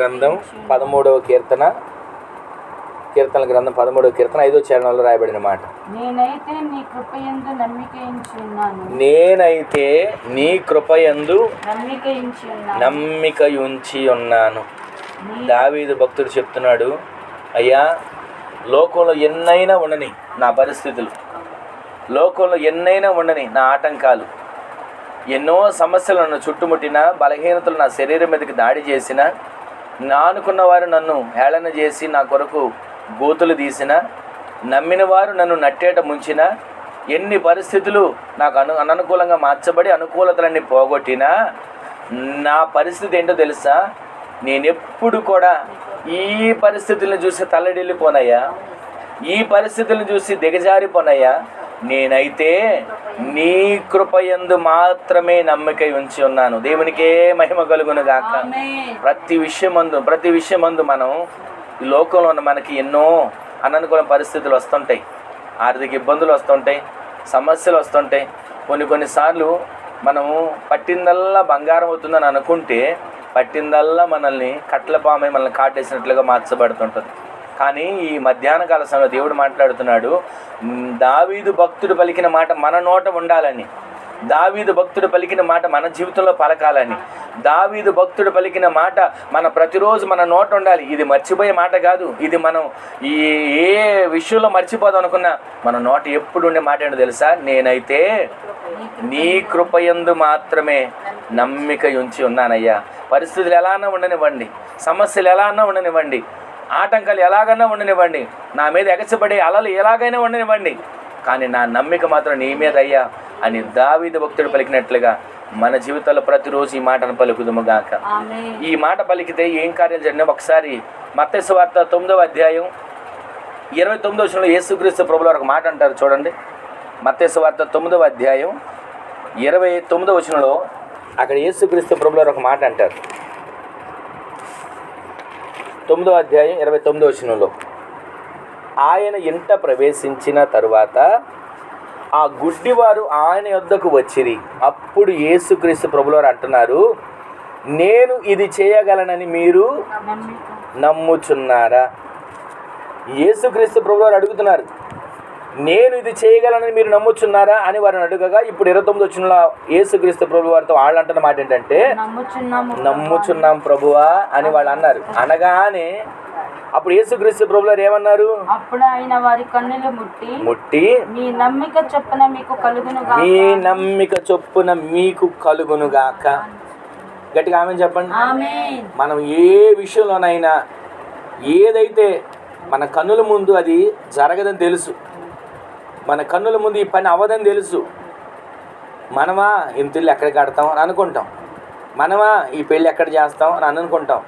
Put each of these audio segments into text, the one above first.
గ్రంథం పదమూడవ కీర్తన. కీర్తన గ్రంథం పదమూడవ కీర్తన ఐదో చరణంలో రాయబడిన మాట. నేనైతే నీ కృపయందు నమ్మికయించి ఉన్నాను. నేనైతే నీ కృపయందు నమ్మికయించి ఉన్నాను. నమ్మిక ఉంచి ఉన్నాను దావీదు భక్తుడు చెప్తున్నాడు అయ్యా లోకంలో ఎన్నైనా ఉండని నా పరిస్థితులు లోకంలో ఎన్నైనా ఉండని నా ఆటంకాలు ఎన్నో సమస్యలు నన్ను చుట్టుముట్టిన బలహీనతలు నా శరీరం మీదకి దాడి చేసిన నానుకున్న వారు నన్ను హేళన చేసి నా కొరకు గోతులు తీసిన నమ్మిన వారు నన్ను నట్టేట ముంచిన ఎన్ని పరిస్థితులు నాకు అను అననుకూలంగా మార్చబడి అనుకూలతలన్నీ పోగొట్టినా నా పరిస్థితి ఏంటో తెలుసా? నేనెప్పుడు కూడా ఈ పరిస్థితులను చూసి తల్లడిల్లిపోనయ్యా. ఈ పరిస్థితులను చూసి దిగజారిపోనయ్యా. నేనైతే నీ కృపయందు మాత్రమే నమ్మిక ఉంచి ఉన్నాను. దేవునికే మహిమ కలుగును గాక. ప్రతి విషయమందు ప్రతి విషయమందు మనం ఈ లోకంలో ఉన్న మనకి ఎన్నో అననుకూల పరిస్థితులు వస్తుంటాయి. ఆర్థిక ఇబ్బందులు వస్తుంటాయి సమస్యలు వస్తుంటాయి. కొన్ని కొన్నిసార్లు మనము పట్టిందల్లా బంగారం అవుతుందని అనుకుంటే పట్టిందల్లా మనల్ని కట్ల పామై మనల్ని కాటేసినట్లుగా మార్చబడుతుంటుంది. కానీ ఈ మధ్యాహ్న కాల సమయంలో దేవుడు మాట్లాడుతున్నాడు దావీదు భక్తుడు పలికిన మాట మన నోట ఉండాలని. దావీదు భక్తుడు పలికిన మాట మన జీవితంలో పలకాలని. దావీదు భక్తుడు పలికిన మాట మన ప్రతిరోజు మన నోట ఉండాలి. ఇది మర్చిపోయే మాట కాదు. ఇది మనం ఈ ఏ విషయంలో మర్చిపోదాం అనుకున్నా మన నోట ఎప్పుడు ఉండే మాట ఏంటో తెలుసా? నేనైతే నీ కృపయందు మాత్రమే నమ్మిక ఉంచి ఉన్నానయ్యా. పరిస్థితులు ఎలానో ఉండనివ్వండి. సమస్యలు ఎలానో ఉండనివ్వండి. ఆటంకాలు ఎలాగైనా ఉండనివ్వండి. నా మీద ఎగసపడే అలలు ఎలాగైనా ఉండనివ్వండి. కానీ నా నమ్మిక మాత్రం నీ మీద అయ్యా అని దావీదు భక్తుడు పలికినట్లుగా మన జీవితాల్లో ప్రతిరోజు ఈ మాటను పలుకుదుము గాక. ఆమేన్. ఈ మాట పలికితే ఏం కార్యాలు జరిగినా ఒకసారి మత్తయి వార్త తొమ్మిదవ అధ్యాయం ఇరవై తొమ్మిదవ వచనంలో యేసుక్రీస్తు ప్రభుల ఒక మాట అంటారు చూడండి. మత్తయి వార్త తొమ్మిదవ అధ్యాయం ఇరవై తొమ్మిదవ వచనంలో అక్కడ యేసుక్రీస్తు ప్రభుల ఒక మాట అంటారు. తొమ్మిదవ అధ్యాయం ఇరవై తొమ్మిదవ వచనంలో. ఆయన ఇంట ప్రవేశించిన తరువాత ఆ గుడ్డివారు ఆయన యొద్దకు వచ్చిరి. అప్పుడు యేసుక్రీస్తు ప్రభులవారు అంటున్నారు నేను ఇది చేయగలనని మీరు నమ్ముచున్నారా? యేసుక్రీస్తు ప్రభువారు అడుగుతున్నారు నేను ఇది చేయగలనని మీరు నమ్ముచున్నారా అని వారిని అడుగగా ఇప్పుడు ఇరవై తొమ్మిది వచ్చిన యేసుక్రీస్తు ప్రభు వారితో వాళ్ళు అంటున్న మాట ఏంటంటే నమ్ముచున్నాం ప్రభువా అని వాళ్ళు అన్నారు. అనగానే అప్పుడు యేసుక్రీస్తు ప్రభు వారు ఏమన్నారు? అప్పుడు ఆయన వారి కన్నులు ముట్టి ముట్టి మీ నమ్మిక చొప్పున మీకు కలుగును మీ నమ్మిక చొప్పున మీకు కలుగునుగాక గట్టిగా ఆమె చెప్పండి. మనం ఏ విషయంలోనైనా ఏదైతే మన కన్నుల ముందు అది జరగదని తెలుసు మన కన్నుల ముందు ఈ పని అవ్వదని తెలుసు. మనమా ఇంటిల్లు ఎక్కడ కడతాం అని అనుకుంటాం. మనమా ఈ పెళ్ళి ఎక్కడ చేస్తాం? అని అనుకుంటాం.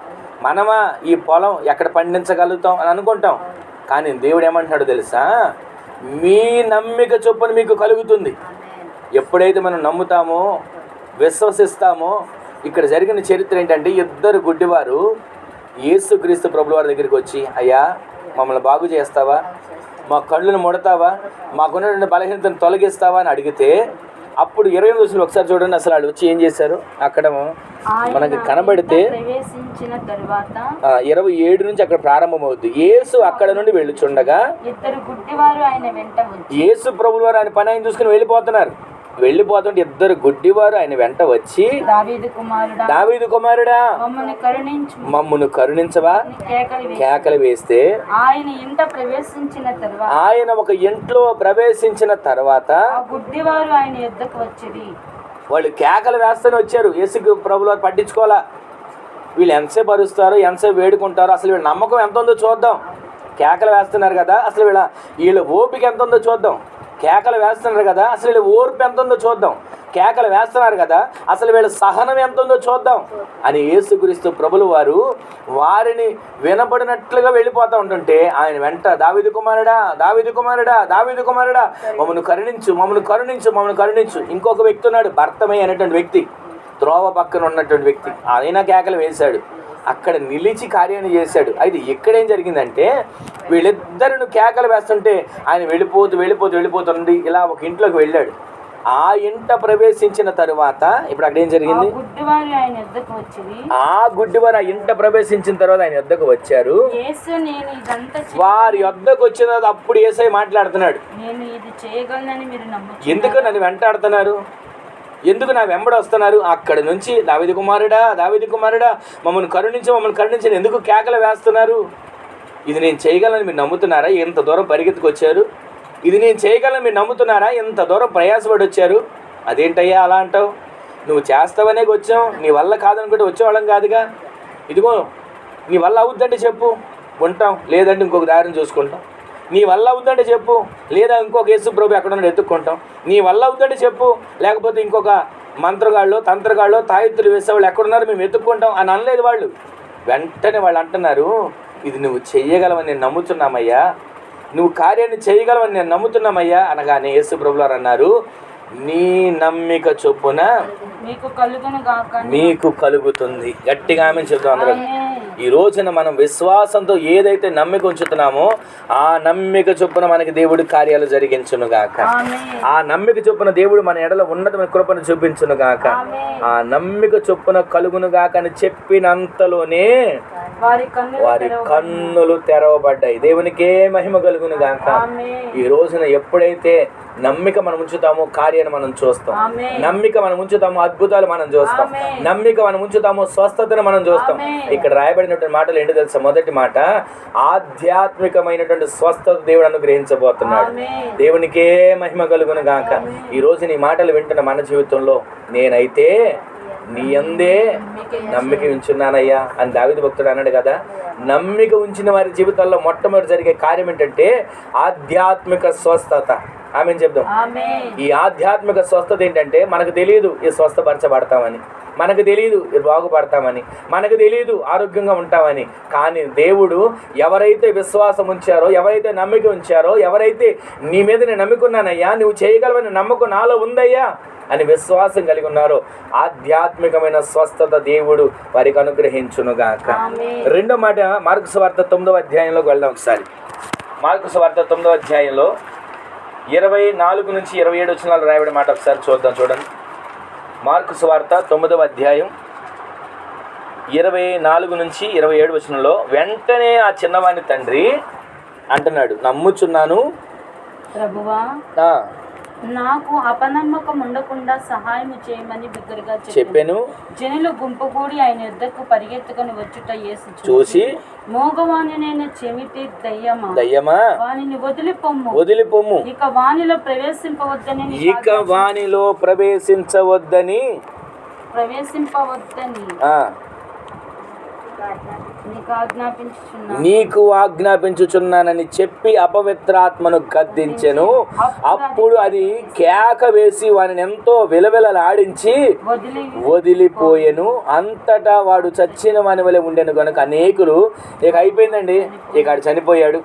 మనమా ఈ పొలం ఎక్కడ పండించగలుగుతాం? అని అనుకుంటాం. కానీ దేవుడు ఏమంటున్నాడు తెలుసా? మీ నమ్మిక చొప్పున మీకు కలుగుతుంది. ఎప్పుడైతే మనం నమ్ముతామో విశ్వసిస్తామో ఇక్కడ జరిగిన చరిత్ర ఏంటంటే ఇద్దరు గుడ్డివారు యేసుక్రీస్తు ప్రభుల వారి దగ్గరికి వచ్చి అయ్యా మమ్మల్ని బాగు చేస్తావా? మా కళ్ళను ముడతావా? మాకున్నటువంటి బలహీనతను తొలగిస్తావా అని అడిగితే అప్పుడు ఇరవై ఎనిమిది వచ్చిన ఒకసారి చూడండి అసలు వాళ్ళు వచ్చి ఏం చేశారు? అక్కడ మనకి కనబడితే ఇరవై ఏడు నుంచి అక్కడ ప్రారంభమవుద్ది. యేసు అక్కడ నుండి వెళ్ళుచుండగా యేసు ప్రభులు వారు ఆయన పని ఆయన చూసుకుని వెళ్ళిపోతున్నారు. వెళ్ళిపోతుంటే ఇద్దరు గుడ్డివారు ఆయన వెంట వచ్చి దావీదు కుమారుడా మమ్మును కరుణించవా? కేకలు వేసి కేకలు వేస్తే ఆయన ఇంట ప్రవేశించిన తరువాత ఆయన ఒక ఇంట్లో ప్రవేశించిన తర్వాత గుడ్డివారు ఆయన యుద్ధకు వచ్చిరి వాళ్ళు కేకలు వేస్తూనే వచ్చారు. యేసు ప్రభులు పట్టించుకోవాలా? వీళ్ళు ఎంతసేపు అరుస్తారు ఎంతసేపు వేడుకుంటారు అసలు వీళ్ళ నమ్మకం ఎంత ఉందో చూద్దాం. కేకలు వేస్తున్నారు కదా అసలు వీళ్ళ వీళ్ళ ఓపిక ఎంత ఉందో చూద్దాం. కేకలు వేస్తున్నారు కదా అసలు వీళ్ళ ఓర్పు ఎంత ఉందో చూద్దాం. కేకలు వేస్తున్నారు కదా అసలు వీళ్ళ సహనం ఎంత ఉందో చూద్దాం. అని యేసుక్రీస్తు ప్రభులు వారు వారిని వినపడినట్లుగా వెళ్ళిపోతూ ఉంటుంటే ఆయన వెంట దావిది కుమారుడా దావిది కుమారుడా దావిది కుమారుడా మమ్మల్ని కరుణించు మమ్మల్ని కరుణించు మమ్మల్ని కరుణించు. ఇంకొక వ్యక్తి ఉన్నాడు భర్తమై అనేటువంటి వ్యక్తి త్రోవ పక్కన ఉన్నటువంటి వ్యక్తి. ఆయన కేకలు వేశాడు. అక్కడ నిలిచి కార్యాన్ని చేశాడు. అయితే ఇక్కడ ఏం జరిగిందంటే వీళ్ళిద్దరిని కేకలు వేస్తుంటే ఆయన వెళ్ళిపోతూ వెళ్ళిపోతూ వెళ్ళిపోతుంది ఇలా ఒక ఇంట్లోకి వెళ్ళాడు. ఆ ఇంట ప్రవేశించిన తరువాత ఇప్పుడు అక్కడ ఏం జరిగింది? ఆ గుడ్డివారు ఆ ఇంట ప్రవేశించిన తర్వాత ఆయన యొద్దకు వచ్చారు. వారి యొద్దకు వచ్చిన తర్వాత అప్పుడు ఏసై మాట్లాడుతున్నాడు. ఎందుకు నన్ను వెంటాడుతున్నారు? ఎందుకు నా వెంబడి వస్తున్నారు? అక్కడి నుంచి దావిది కుమారుడా దావిది కుమారుడా మమ్మల్ని కరుణించి మమ్మల్ని కరుణించి. ఎందుకు కేకలు వేస్తున్నారు? ఇది నేను చేయగలను మీరు నమ్ముతున్నారా? ఇంత దూరం పరిగెత్తుకొచ్చారు? ఇది నేను చేయగలను మీరు నమ్ముతున్నారా? ఇంత దూరం ప్రయాసపడి వచ్చారు? అదేంటయ్యా అలా అంటావు? నువ్వు చేస్తావనే వచ్చాం నీ వల్ల కాదనుకుంటే వచ్చేవాళ్ళం కాదుగా. ఇదిగో నీ వల్ల అవుద్దంటే చెప్పు. ఉంటాం లేదంటే ఇంకొక దారిని చూసుకుంటాం. నీ వల్ల అవుద్దంటే చెప్పు. లేదా ఇంకొక యేసు ప్రభు ఎక్కడ ఎత్తుక్కుంటాం. నీ వల్ల అవుద్దంటే చెప్పు. లేకపోతే ఇంకొక మంత్రగాళ్ళు తంత్రగాళ్ళు తాయెత్తులు వేసేవాళ్ళు ఎక్కడున్నారు మేము ఎత్తుక్కుంటాం అని అనలేదు వాళ్ళు. వెంటనే వాళ్ళు అంటున్నారు ఇది నువ్వు చెయ్యగలవని నేను నమ్ముతున్నామయ్యా. నువ్వు కార్యాన్ని చేయగలవని నేను నమ్ముతున్నామయ్యా. అనగానే యేసు ప్రభులారు అన్నారు నీ నమ్మిక చొప్పున మీకు కలుగును గాక మీకు కలుగుతుంది గట్టిగా ఆమె చెప్తాం అందరూ. ఈ రోజున మనం విశ్వాసంతో ఏదైతే నమ్మిక ఉంచుతున్నామో ఆ నమ్మిక చొప్పున మనకి దేవుడి కార్యాలు జరిగించును గాక. ఆ నమ్మిక చొప్పున దేవుడు మన ఎడల ఉన్నతమైన కృపను చూపించును గాక. ఆ నమ్మిక చొప్పున కలుగును గాక అని చెప్పినంతలోనే వారి కన్నులు తెరవబడ్డాయి దేవునికే మహిమ కలుగును గాక. ఈ రోజున ఎప్పుడైతే నమ్మిక మనం ఉంచుతామో కార్యాన్ని మనం చూస్తాం. నమ్మిక మనం ఉంచుతామో అద్భుతాలు మనం చూస్తాం. నమ్మిక మనం ఉంచుతామో స్వస్థతను మనం చూస్తాం. ఇక్కడ రాయబడినటువంటి మాటలు ఏంటి తెలుసా? మొదటి మాట ఆధ్యాత్మికమైనటువంటి స్వస్థత దేవుడు అనుగ్రహించబోతున్నాడు. దేవునికే మహిమ కలుగును గాక. ఈ రోజు నీ మాటలు వింటున్న మన జీవితంలో నేనైతే నీ అందే నమ్మిక ఉంచున్నానయ్యా అని దావిది భక్తుడు అన్నాడు కదా. నమ్మిక ఉంచిన వారి జీవితాల్లో మొట్టమొదటి జరిగే కార్యం ఏంటంటే ఆధ్యాత్మిక స్వస్థత. ఆమె చెప్దాం. ఈ ఆధ్యాత్మిక స్వస్థత ఏంటంటే మనకు తెలియదు ఈ స్వస్థపరచబడతామని. మనకు తెలియదు ఇది బాగుపడతామని. మనకు తెలియదు ఆరోగ్యంగా ఉంటామని. కానీ దేవుడు ఎవరైతే విశ్వాసం ఉంచారో ఎవరైతే నమ్మిక ఉంచారో ఎవరైతే నీ మీద నేను నమ్ముకున్నానయ్యా నువ్వు చేయగలవని నమ్మకం నాలో ఉందయ్యా అని విశ్వాసం కలిగి ఉన్నారో ఆధ్యాత్మికమైన స్వస్థత దేవుడు వారికి అనుగ్రహించునుగాక. రెండో మాట మార్కు వార్త తొమ్మిదవ అధ్యాయంలోకి వెళ్దాం ఒకసారి. మార్కు వార్త తొమ్మిదవ అధ్యాయంలో ఇరవై నాలుగు నుంచి ఇరవై ఏడు వచ్చినాలు రాయబడి మాట ఒకసారి చూద్దాం చూడండి. మార్కు సువార్త తొమ్మిదవ అధ్యాయం. ఇరవై నాలుగు నుంచి ఇరవై ఏడు వచనంలో వెంటనే ఆ చిన్నవాని తండ్రి అంటున్నాడు నమ్ముచున్నాను. ప్రభువా నాకు అపనమ్మకం ఉండకుండా సహాయం చేయమని బిగ్గరగా చెప్పాను. జనులు గుంపుగూడి ఆయన యుద్ధకు పరిగెత్తుకొని వచ్చుట యేసు చూసి మోగవాణి నేను చెమిటి దయ్యమా? దయ్యమా? వానిని వదిలిపొమ్ము. వదిలిపోము ఇక వానిలో ప్రవేశింపవద్దని ఇక వానిలో ప్రవేశించవద్దని. ప్రవేశింపవద్దని. నీకు ఆజ్ఞాపించుచున్నా నీకు ఆజ్ఞాపించుచున్నానని చెప్పి అపవిత్రాత్మను గద్దించెను. అప్పుడు అది కేక వేసి వారిని ఎంతో విలవిలలాడించి వదిలి వదిలిపోయెను. అంతటా వాడు చచ్చిన వాని వలె ఉండెను కనుక అనేకులు ఇక అయిపోయిందండి ఇక ఆడు చనిపోయాడు.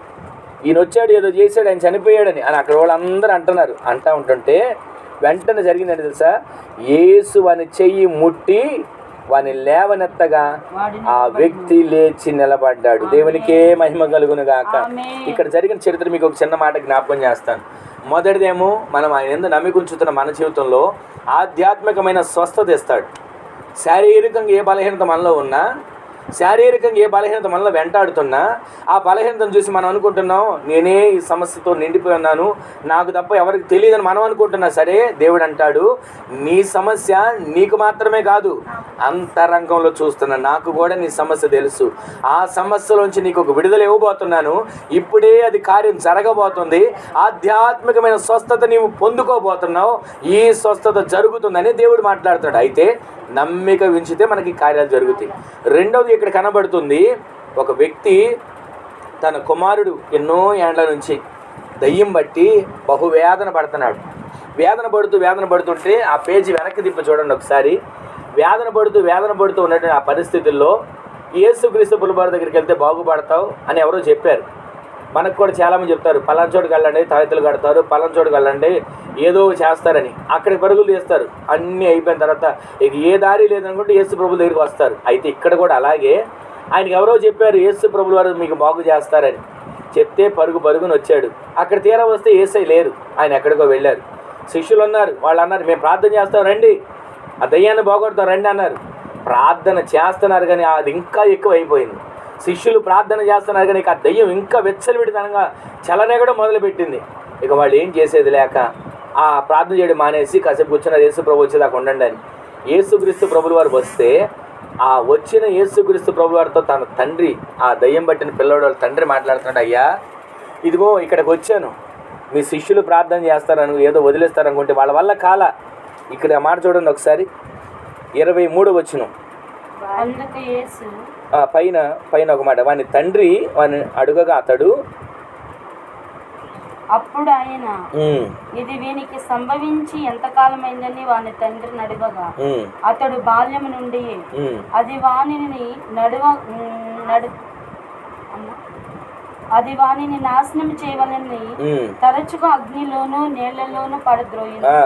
ఈయన వచ్చాడు ఏదో చేశాడు ఆయన చనిపోయాడని. అని అక్కడ వాళ్ళందరూ అంటున్నారు. అంటా ఉంటుంటే వెంటనే జరిగిందండి తెలుసా? యేసు వాని చెయ్యి ముట్టి వాని లేవనెత్తగా ఆ వ్యక్తి లేచి నిలబడ్డాడు. దేవునికే మహిమ కలుగును గాక. ఇక్కడ జరిగిన చరిత్ర మీకు ఒక చిన్న మాట జ్ఞాపకం చేస్తాను. మొదటిదేమో మనం ఆయన ఎందు నమ్మిక ఉంచుతున్న మన జీవితంలో ఆధ్యాత్మికమైన స్వస్థత ఇస్తాడు. శారీరకంగా ఏ బలహీనత మనలో ఉన్నా శారీరకంగా ఏ బలహీనత మనలో వెంటాడుతున్నా ఆ బలహీనతను చూసి మనం అనుకుంటున్నాం నేనే ఈ సమస్యతో నిండిపోయి ఉన్నాను నాకు తప్ప ఎవరికి తెలియదని మనం అనుకుంటున్నా సరే దేవుడు అంటాడు నీ సమస్య నీకు మాత్రమే కాదు అంతరంగంలో చూస్తున్నా నాకు కూడా నీ సమస్య తెలుసు. ఆ సమస్యలోంచి నీకు ఒక విడుదల ఇవ్వబోతున్నాను. ఇప్పుడే అది కార్యం జరగబోతుంది. ఆధ్యాత్మికమైన స్వస్థత నీవు పొందుకోబోతున్నావు. ఈ స్వస్థత జరుగుతుందని దేవుడు మాట్లాడుతున్నాడు అయితే నమ్మిక ఉంచితే మనకి కార్యాలు జరుగుతాయి. రెండవది ఇక్కడ కనబడుతుంది. ఒక వ్యక్తి తన కుమారుడు ఎన్నో ఏండ్ల నుంచి దయ్యం బట్టి బహువేదన పడుతున్నాడు. వేదన పడుతూ వేదన పడుతుంటే ఆ పేజీ వెనక్కి తిప్పి చూడండి ఒకసారి. వేదన పడుతూ వేదన పడుతూ ఉన్నటువంటి ఆ పరిస్థితుల్లో యేసుక్రీస్తు పులిబారు దగ్గరికి వెళ్తే బాగుపడతావు అని ఎవరో చెప్పారు. మనకు కూడా చాలామంది చెప్తారు పలానా చోటుకి వెళ్ళండి తాయితలు కడతారు పలానా చోటుకి వెళ్ళండి ఏదో చేస్తారని. అక్కడికి పరుగులు తీస్తారు. అన్నీ అయిపోయిన తర్వాత ఇక ఏ దారి లేదనుకుంటే యేసు ప్రభుల దగ్గరికి వస్తారు. అయితే ఇక్కడ కూడా అలాగే ఆయనకి ఎవరో చెప్పారు యేసు ప్రభుల వారు మీకు బాగు చేస్తారని. చెప్తే పరుగు పరుగుని వచ్చాడు. అక్కడ తీరా వస్తే ఏసై లేరు. ఆయన ఎక్కడికో వెళ్ళారు. శిష్యులు ఉన్నారు వాళ్ళు అన్నారు మేము ప్రార్థన చేస్తాం రండి. ఆ దయ్యాన్ని బాగొడతాం రండి అన్నారు. ప్రార్థన చేస్తున్నారు కానీ అది ఇంకా ఎక్కువ అయిపోయింది. శిష్యులు ప్రార్థన చేస్తున్నారు కానీ ఇక ఆ దయ్యం ఇంకా వెచ్చలివిడితనంగా కూడా మొదలుపెట్టింది. ఇక వాళ్ళు ఏం చేసేది లేక ఆ ప్రార్థన చేయడం మానేసి కాసేపు కూర్చున్నారు. యేసు ప్రభు వచ్చేదాకా ఉండండి అని. యేసుక్రీస్తు ప్రభుల వారు వస్తే ఆ వచ్చిన యేసుక్రీస్తు ప్రభు వారితో తన తండ్రి ఆ దయ్యం పట్టిన పిల్లవాడు వాళ్ళ తండ్రి మాట్లాడుతున్నాడు. అయ్యా ఇదిగో ఇక్కడికి వచ్చాను. మీ శిష్యులు ప్రార్థన చేస్తారని ఏదో వదిలేస్తారనుకుంటే వాళ్ళ వల్ల కాల. ఇక్కడ మాట చూడండి ఒకసారి. ఇరవై మూడు వచ్చిన పైన పైన ఒక మాట. వాని తండ్రి వాని అడుగగా అతడు. అప్పుడు ఆయన "ఉమ్, ఇది వీనికి సంభవించి ఎంతకాలమైందని వాని తండ్రిని అడగగా. అతడు బాల్యం నుండి అది వాణిని నడువ నడు. అది వాణిని నాశనం చేయవలని తరచుగా అగ్నిలోను నీళ్ళలోను పడద్రోయింది ఆ,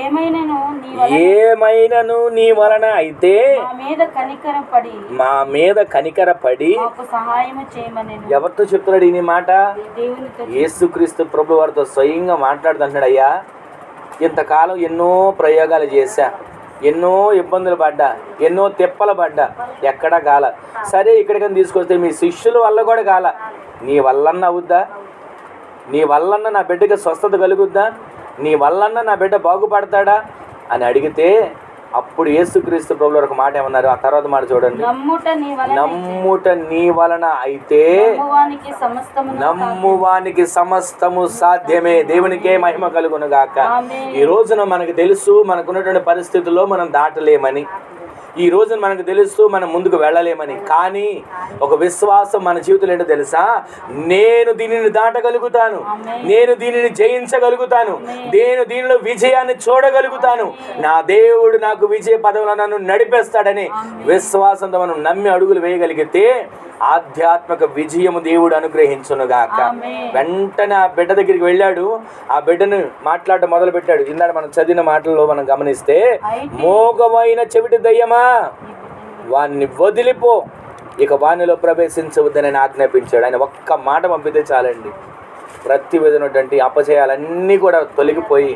ఏమైనాను నీ వలన? ఏమైనను నీ వలన? అయితే మా మీద కనికరం పడి. మా మీద కనికర పడి మాకు సహాయము చేయమని ఎవరితో చెప్తున్నాడు ఈ మాట? యేసుక్రీస్తు ప్రభు వారితో స్వయంగా మాట్లాడుతున్నాడు అయ్యా ఇంతకాలం ఎన్నో ప్రయోగాలు చేశా. ఎన్నో ఇబ్బందులు పడ్డా. ఎన్నో తిప్పలు పడ్డా. ఎక్కడా కాల. సరే ఇక్కడికని తీసుకొస్తే మీ శిష్యుల వల్ల కూడా కాల. నీ వల్లన్న అవుద్దా? నీ వల్లన్న నా బిడ్డకి స్వస్థత కలుగుద్దా? నీ వల్లన్న నా బిడ్డ బాగుపడతాడా? అని అడిగితే అప్పుడు యేసుక్రీస్తు ప్రభులు ఒక మాట ఏమన్నారు? ఆ తర్వాత మాట చూడండి. నమ్ముట నీ వలన అయితే నమ్మువానికి సమస్తము సాధ్యమే. దేవునికే మహిమ కలుగును గాక. ఈ రోజున మనకు తెలుసు మనకున్నటువంటి పరిస్థితుల్లో మనం దాటలేమని. ఈ రోజున మనకు తెలుసు మనం ముందుకు వెళ్ళలేమని. కానీ ఒక విశ్వాసం మన జీవితంలో ఏంటో తెలుసా? నేను దీనిని దాటగలుగుతాను. నేను దీనిని జయించగలుగుతాను. నేను దీనిలో విజయాన్ని చూడగలుగుతాను. నా దేవుడు నాకు విజయ పదవులను నన్ను నడిపేస్తాడని విశ్వాసంతో మనం నమ్మి అడుగులు వేయగలిగితే ఆధ్యాత్మిక విజయము దేవుడు అనుగ్రహించునుగాక. వెంటనే ఆ బిడ్డ దగ్గరికి వెళ్ళాడు. ఆ బిడ్డను మాట్లాడటం మొదలు పెట్టాడు ఇందాక మనం చదివిన మాటల్లో మనం గమనిస్తే మోగమైన చెవిటి దయ్యమా? వాన్ని వదిలిపో. ఇక వానిలో ప్రవేశించవద్దని ఆజ్ఞాపించాడు. ఆయన ఒక్క మాట పంపితే చాలండి. ప్రతి విధమైనటువంటి అపజయాలన్నీ కూడా తొలగిపోయి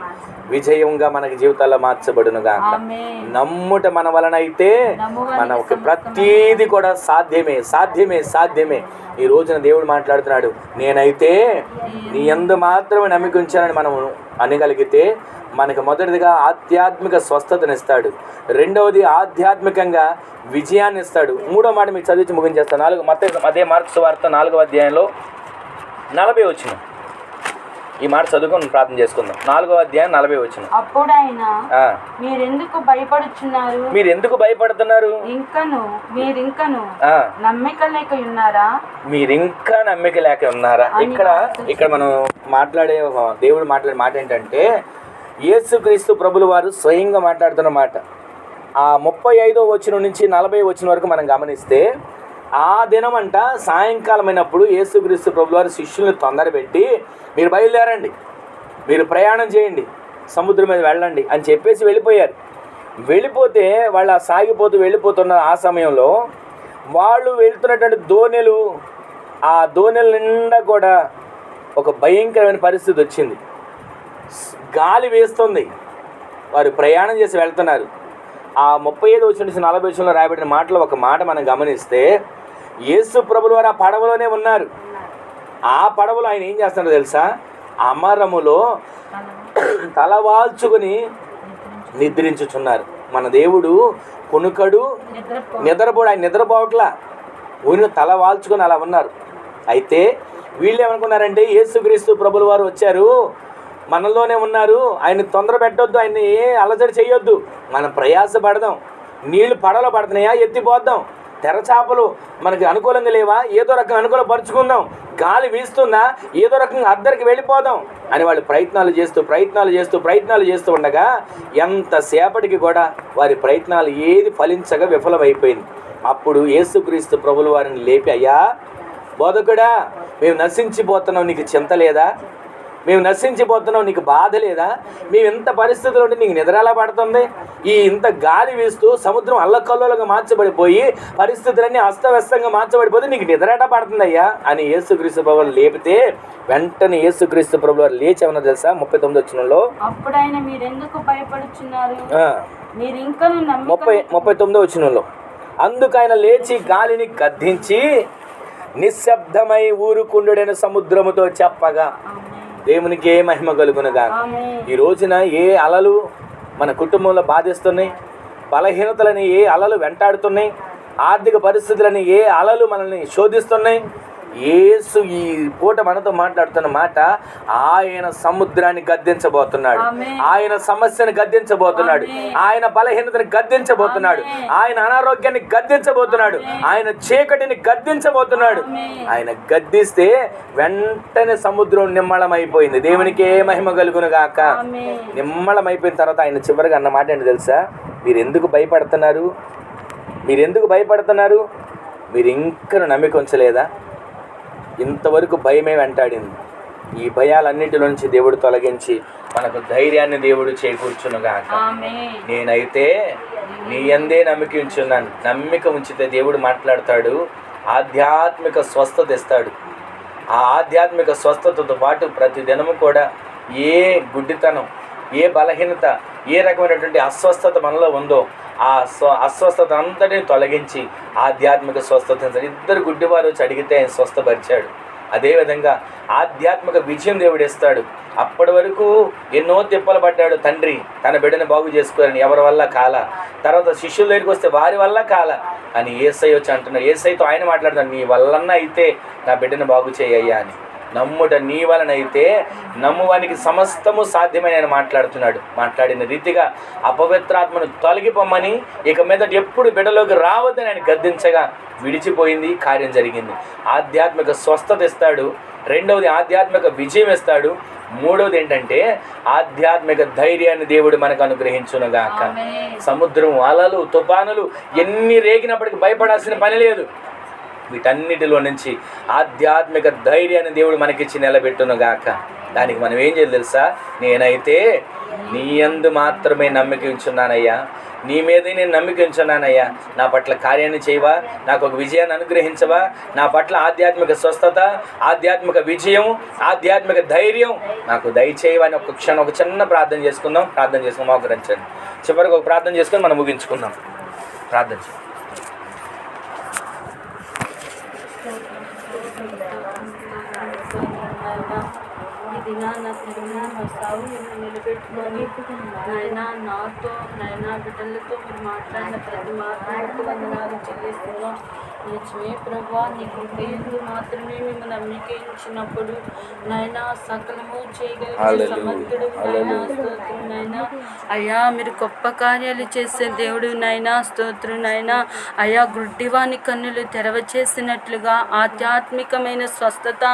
విజయంగా మనకి జీవితాల్లో మార్చబడును గాక. నమ్ముట మన వలన అయితే మనకి ప్రతీది కూడా సాధ్యమే సాధ్యమే సాధ్యమే. ఈ రోజున దేవుడు మాట్లాడుతున్నాడు నేనైతే నీ ఎందు మాత్రమే నమ్మిక ఉంచానని మనం అనగలిగితే మనకు మొదటిదిగా ఆధ్యాత్మిక స్వస్థతనిస్తాడు. రెండవది ఆధ్యాత్మికంగా విజయాన్ని ఇస్తాడు మూడో మాట మీకు చదివించి ముగించేస్తాను నాలుగు మత అదే మార్క్స్ వార్త నాలుగవ అధ్యాయంలో నలభై వచ్చిన ఈ మాట చదువుకొని ప్రార్థన చేసుకుందాం. నాలుగవ అధ్యాయం నలభై వచ్చిన. అప్పుడు ఆయన మీరెందుకు భయపడుచున్నారు? మీరు ఎందుకు భయపడుతున్నారు? ఇంకను మీరింకను ఆ, నమ్మిక లేక ఉన్నారా? మీరు ఇంకా నమ్మిక లేక ఉన్నారా? ఇక్కడ ఇక్కడ మనం మాట్లాడే దేవుడు మాట్లాడే మాట ఏంటంటే యేసుక్రీస్తు ప్రభులు వారు స్వయంగా మాట్లాడుతున్న మాట. ఆ ముప్పై ఐదో వచ్చిన నుంచి నలభై వచ్చిన వరకు మనం గమనిస్తే ఆ దినం అంట సాయంకాలం అయినప్పుడు యేసుక్రీస్తు ప్రభు వారి శిష్యుల్ని తొందరపెట్టి మీరు బయలుదేరండి. మీరు ప్రయాణం చేయండి. సముద్రం మీద వెళ్ళండి అని చెప్పేసి వెళ్ళిపోయారు. వెళ్ళిపోతే వాళ్ళు ఆ సాగిపోతూ వెళ్ళిపోతున్న ఆ సమయంలో వాళ్ళు వెళ్తున్నటువంటి దోణెలు ఆ దోణెల నిండా కూడా ఒక భయంకరమైన పరిస్థితి వచ్చింది. గాలి వేస్తుంది. వారు ప్రయాణం చేసి వెళ్తున్నారు. ఆ ముప్పై ఐదు వచ్చిన నలభై వచ్చిన రాయబడిన మాటలో ఒక మాట మనం గమనిస్తే యేసు ప్రభులు వారు ఆ పడవలోనే ఉన్నారు. ఆ పడవలో ఆయన ఏం చేస్తున్నారో తెలుసా? అమరములో తలవాల్చుకుని నిద్రించుచున్నారు. మన దేవుడు కొనుకడు నిద్రపోడు ఆయన నిద్రపోవట్లా. ఊరిని తల వాల్చుకొని అలా ఉన్నారు. అయితే వీళ్ళు ఏమనుకున్నారంటే యేసుక్రీస్తు ప్రభులు వారు వచ్చారు. మనలోనే ఉన్నారు. ఆయన తొందర పెట్టొద్దు ఆయన ఏ అలజడి చేయొద్దు. మనం ప్రయాస పడదాం నీళ్ళు పడవలో పడుతున్నాయా? ఎత్తిపోద్దాం. తెరచాపలు మనకి అనుకూలంగా లేవా? ఏదో రకంగా అనుకూలపరుచుకుందాం. గాలి వీస్తుందా? ఏదో రకంగా అద్దరికి వెళ్ళిపోదాం అని వాళ్ళు ప్రయత్నాలు చేస్తూ ప్రయత్నాలు చేస్తూ ప్రయత్నాలు చేస్తూ ఉండగా ఎంతసేపటికి కూడా వారి ప్రయత్నాలు ఏది ఫలించగా విఫలమైపోయింది. అప్పుడు యేసుక్రీస్తు ప్రభులు వారిని లేపి అయ్యా బోధకుడా మేము నశించిపోతున్నాం. నీకు చింత లేదా? మేము నశించిపోతున్నాం నీకు బాధ లేదా? మేము ఇంత పరిస్థితులు ఉంటే నీకు నిద్ర ఎలా పడుతుంది? ఈ ఇంత గాలి వీస్తూ సముద్రం అల్లకల్లోలుగా మార్చబడిపోయి పరిస్థితులన్నీ అస్తవ్యస్తంగా మార్చబడిపోతే నీకు నిద్ర ఎట పడుతుందయ్యా అని యేసుక్రీస్తు ప్రభు లేపితే వెంటనే యేసుక్రీస్తు ప్రభు వారు లేచి ఏమన్నా తెలుసా? ముప్పై తొమ్మిది వచ్చినంలో? మీరెందుకు భయపడుచున్నారు? మీరు ముప్పై ముప్పై తొమ్మిదో వచ్చినంలో. అందుకు ఆయన లేచి గాలిని గద్దించి నిశ్శబ్దమై ఊరుకుండుడైన సముద్రముతో చెప్పగా దేవునికి ఏ మహిమ కలుగునుగా ఆమె ఈ రోజున ఏ అలలు మన కుటుంబంలో బాధిస్తున్నాయి? బలహీనతలని ఏ అలలు వెంటాడుతున్నాయి? ఆర్థిక పరిస్థితులని ఏ అలలు మనల్ని శోధిస్తున్నాయి? యేసు ఈ పూట మనతో మాట్లాడుతున్న మాట ఆయన సముద్రాన్ని గద్దించబోతున్నాడు. ఆయన సమస్యను గద్దించబోతున్నాడు. ఆయన బలహీనతని గద్దించబోతున్నాడు. ఆయన అనారోగ్యాన్ని గద్దించబోతున్నాడు. ఆయన చీకటిని గద్దించబోతున్నాడు. ఆయన గద్దిస్తే వెంటనే సముద్రం నిమ్మళమైపోయింది దేవునికి ఏ మహిమ కలుగును గాక. నిమ్మళమైపోయిన తర్వాత ఆయన చివరిగా అన్న మాట ఏంటి తెలుసా? మీరు ఎందుకు భయపడుతున్నారు? మీరు ఎందుకు భయపడుతున్నారు? మీరు ఇంకా నమ్మిక ఉంచలేదా? ఇంతవరకు భయమే వెంటాడింది. ఈ భయాలన్నిటి నుంచి దేవుడు తొలగించి మనకు ధైర్యాన్ని దేవుడు చేకూర్చునుగాక. నేనైతే నీ ఎందే నమ్మిక ఉంచున్నాను. నమ్మిక ఉంచితే దేవుడు మాట్లాడతాడు ఆధ్యాత్మిక స్వస్థత ఇస్తాడు. ఆ ఆధ్యాత్మిక స్వస్థతతో పాటు ప్రతి దినము కూడా ఏ గుడ్డితనం ఏ బలహీనత ఏ రకమైనటువంటి అస్వస్థత మనలో ఉందో ఆ స్వ అస్వస్థత అంతటిని తొలగించి ఆధ్యాత్మిక స్వస్థత ఇద్దరు గుడ్డివారు వచ్చి అడిగితే ఆయన స్వస్థపరిచాడు. అదేవిధంగా ఆధ్యాత్మిక విజయం దేవుడు ఇస్తాడు. అప్పటి వరకు ఎన్నో తిప్పలు పడ్డాడు తండ్రి. తన బిడ్డను బాగు చేసుకోరని ఎవరి వల్ల కాల? తర్వాత శిష్యుల దగ్గరికి వస్తే వారి వల్ల కాల? అని ఏసై వచ్చి అంటున్నాడు. ఏసైతో ఆయన మాట్లాడుతాడు నీ వల్లన్నా అయితే నా బిడ్డను బాగు చేయయ్యా అని. నమ్ముట నీ వలనైతే నమ్మువానికి సమస్తము సాధ్యమని ఆయన మాట్లాడుతున్నాడు. మాట్లాడిన రీతిగా అపవిత్రాత్మను తొలగిపోమ్మని ఇక మీదట ఎప్పుడు బిడ్డలోకి రావద్దని ఆయన గద్దించగా విడిచిపోయింది కార్యం జరిగింది. ఆధ్యాత్మిక స్వస్థత ఇస్తాడు రెండవది ఆధ్యాత్మిక విజయం ఇస్తాడు మూడవది ఏంటంటే ఆధ్యాత్మిక ధైర్యాన్ని దేవుడు మనకు అనుగ్రహించునుగాక. సముద్రం అలలు తుఫానులు ఎన్ని రేగినప్పటికీ భయపడాల్సిన పని లేదు. వీటన్నిటిలో నుంచి ఆధ్యాత్మిక ధైర్యాన్ని దేవుడు మనకిచ్చి నిలబెట్టును గాక దానికి మనం ఏం చేయాలి తెలుసా? నేనైతే నీ యందు మాత్రమే నమ్మిక ఉంచున్నానయ్యా. నీ మీదే నేను నమ్మిక ఉంచున్నానయ్యా. నా పట్ల కార్యాన్ని చేయవా? నాకు ఒక విజయాన్ని అనుగ్రహించవా? నా పట్ల ఆధ్యాత్మిక స్వస్థత ఆధ్యాత్మిక విజయం ఆధ్యాత్మిక ధైర్యం నాకు దయచేయవా అని ఒక క్షణం ఒక చిన్న ప్రార్థన చేసుకుందాం. ప్రార్థన చేసుకుందాం మోకరించండి చివరికి ఒక ప్రార్థన చేసుకొని మనం ముగించుకుందాం. ప్రార్థన చేయండి. ఇది నా తిరుగు నా సాగు నిలబెట్టుకొని నాయన నాతో నాయన బిడ్డలతో మీరు మాట్లాడిన ప్రతి మాటలకు వందనాలు చెల్లిస్తున్నాం. నిజమే ప్రభా నీ కృపయందు మాత్రమే మేము నమ్మిక ఇచ్చినప్పుడు నాయన సకలము చేయగలిగిన హల్లెలూయా. సమర్థుడు నాయన స్తోత్రం నాయన. అయ్యా మీరు గొప్ప కార్యాలు చేసే దేవుడు నాయన స్తోత్రం నాయన. అయ్యా గుడ్డివాని కన్నులు తెరవ చేసినట్లుగా ఆధ్యాత్మికమైన స్వస్థత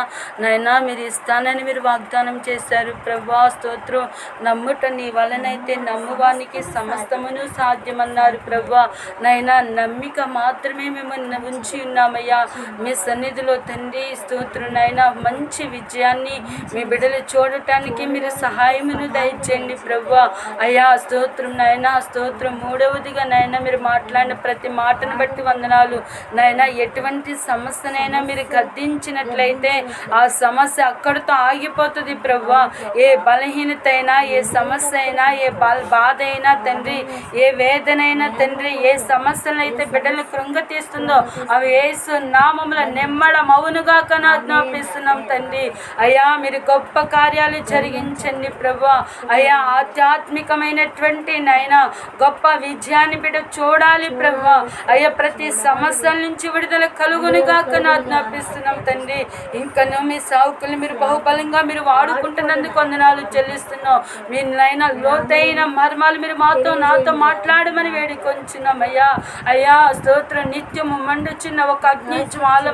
నైనా మీరు ఇస్తానని మీరు వాగ్దానం చేశారు. ప్రభా స్తోత్రం. నమ్ముట నీ వలనైతే నమ్మువానికి సమస్తమును సాధ్యమన్నారు ప్రభా నైనా నమ్మిక మాత్రమే మేము ఉంచి ఉన్నామయ్యా. మీ సన్నిధిలో తండ్రి స్తోత్రునైనా మంచి విజయాన్ని మీ బిడ్డలు చూడటానికి మీరు సహాయమును దయచేయండి ప్రభా అయ్యా స్తోత్రం నైనా స్తోత్రం. మూడవదిగా నైనా మీరు మాట్లాడిన ప్రతి మాటను బట్టి వందనాలు. నైనా ఎటువంటి సమస్యనైనా మీరు గద్దించినట్లయితే ఆ సమస్య అక్కడితో ఆగిపోతుంది ప్రభా ఏ బలహీనత అయినా ఏ సమస్య అయినా ఏ బా- బాధ అయినా తండ్రి ఏ వేదనైనా తండ్రి ఏ సమస్యలు అయితే బిడ్డలు కృంగతీస్తుందో అవి ఏసు నామముల నెమ్మడ మౌనుగా ఆజ్ఞాపిస్తున్నాం తండ్రి. అయ్యా మీరు గొప్ప కార్యాలు జరిగించండి ప్రభు. అయ్యా ఆధ్యాత్మికమైనటువంటి నాయన గొప్ప విజయాన్ని బిడ్డ చూడాలి ప్రభు. అయ్యా ప్రతి సమస్యల నుంచి విడుదల కలుగునుగా ఆజ్ఞాపిస్తున్నాం తండ్రి. ఇంకనూ మీ సావుకులు మీరు బహుబలంగా మీరు వాడుకుంటున్నందుకు వందనాలు చెల్లిస్తున్నాం. మీ నైనా లోతైన మర్మాలు మీరు మాతో నాతో మాట్లాడమని వేడుకొంచున్నాం అయ్యా అయ్యా స్తోత్రం నిత్యము మండుచున్న ఒక అగ్ని జ్వాల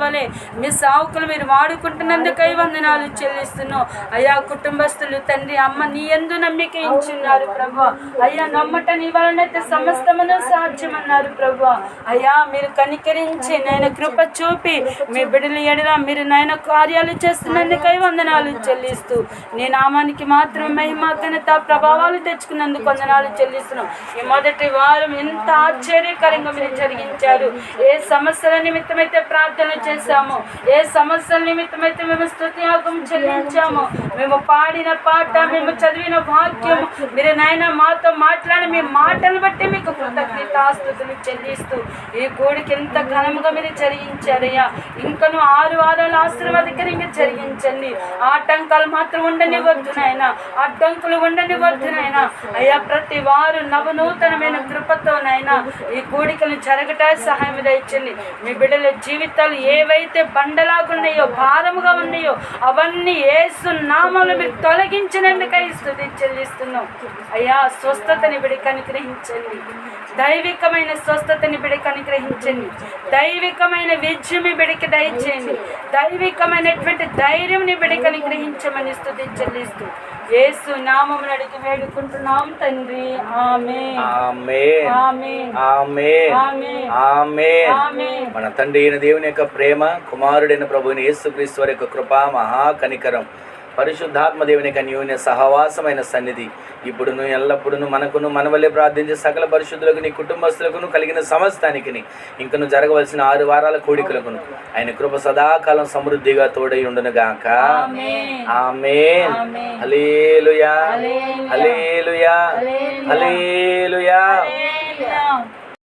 మీ సావుకులు మీరు వాడుకుంటున్నందుకై వందనాలు చెల్లిస్తున్నాం. అయ్యా కుటుంబస్తులు తండ్రి అమ్మ నీ ఎందు నమ్మిక ఇచ్చున్నారు ప్రభు. అయ్యా నమ్మట నీ వలనైతే సమస్తమును సాధ్యమన్నారు ప్రభు. అయ్యా మీరు కనికరించి నేను కృప చూపి మీ బిడ్డలు ఎడల మీరు నాయన కార్యాలు చేస్తున్నందుకై వందనాలు చెల్లిస్తూ చెల్లిస్తూ. నీ నామానికి మాత్రం మహిమ ఘనత ప్రభావాలు తెచ్చుకున్నందుకు వందనాలు చెల్లిస్తున్నాం. ఈ మొదటి వారం ఎంత ఆశ్చర్యకరంగా మీరు జరిగించారు. ఏ సమస్యల నిమిత్తమైతే ప్రార్థన చేశామో ఏ సమస్యల నిమిత్తమైతే మేము స్తుతియాగం చెల్లించామో మేము పాడిన పాట మేము చదివిన వాక్యం మీరు నాయన మాతో మాట్లాడి మీ మాటలు బట్టి మీకు కృతజ్ఞతాస్తుతులు చెల్లిస్తూ ఈ గోడికి ఎంత ఘనముగా మీరు జరిగించారయ్యా. ఇంకను ఆరు వారాలు ఆశీర్వాదకరంగా జరిగించండి. ఆటంకాలు మాత్రం ఉండనివ్వద్దు నాయన. అడ్డంకులు ఉండనివ్వద్దు నాయన అయ్యా ప్రతి వారు నవనూతనమైన కృపతో ఈ కోడికను జరగట సహాయం దయచండి మీ బిడ్డల జీవితాలు ఏవైతే బండలాగున్నాయో భారముగా ఉన్నాయో అవన్నీ ఏసు నామలు మీరు తొలగించినందుకై స్థుతి చెల్లిస్తున్నాం. అయ్యా స్వస్థతని బిడికి అనుగ్రహించండి. దైవికమైన స్వస్థతని బిడికి అనుగ్రహించండి దైవికమైన విద్య మీ బిడికి దయచేయండి. దైవికమైనటువంటి ధైర్యం నీ బిడికి అనుగ్రహించమని స్థుతి చెల్లిస్తూ యేసు నామం అడిగి వేడుకుంటున్నాం తండ్రి. ఆమె మన తండ్రి అయిన దేవుని యొక్క ప్రేమ కుమారుడైన ప్రభుని యేసుక్రీస్తు వారి యొక్క కృప మహా కనికరం పరిశుద్ధాత్మ దేవుని యొక్క న్యూన్య సహవాసమైన సన్నిధి ఇప్పుడును ఎల్లప్పుడును మనకును మన వల్లే ప్రార్థించే సకల పరిశుద్ధులకు నీ కుటుంబస్తులకును కలిగిన సమస్తానికి ఇంకను జరగవలసిన ఆరు వారాల కోడికలకును ఆయన కృప సదాకాలం సమృద్ధిగా తోడై ఉండును గాక ఆమేన్. ఆమె ఆమేన్. హలేలుయా. హలేలుయా.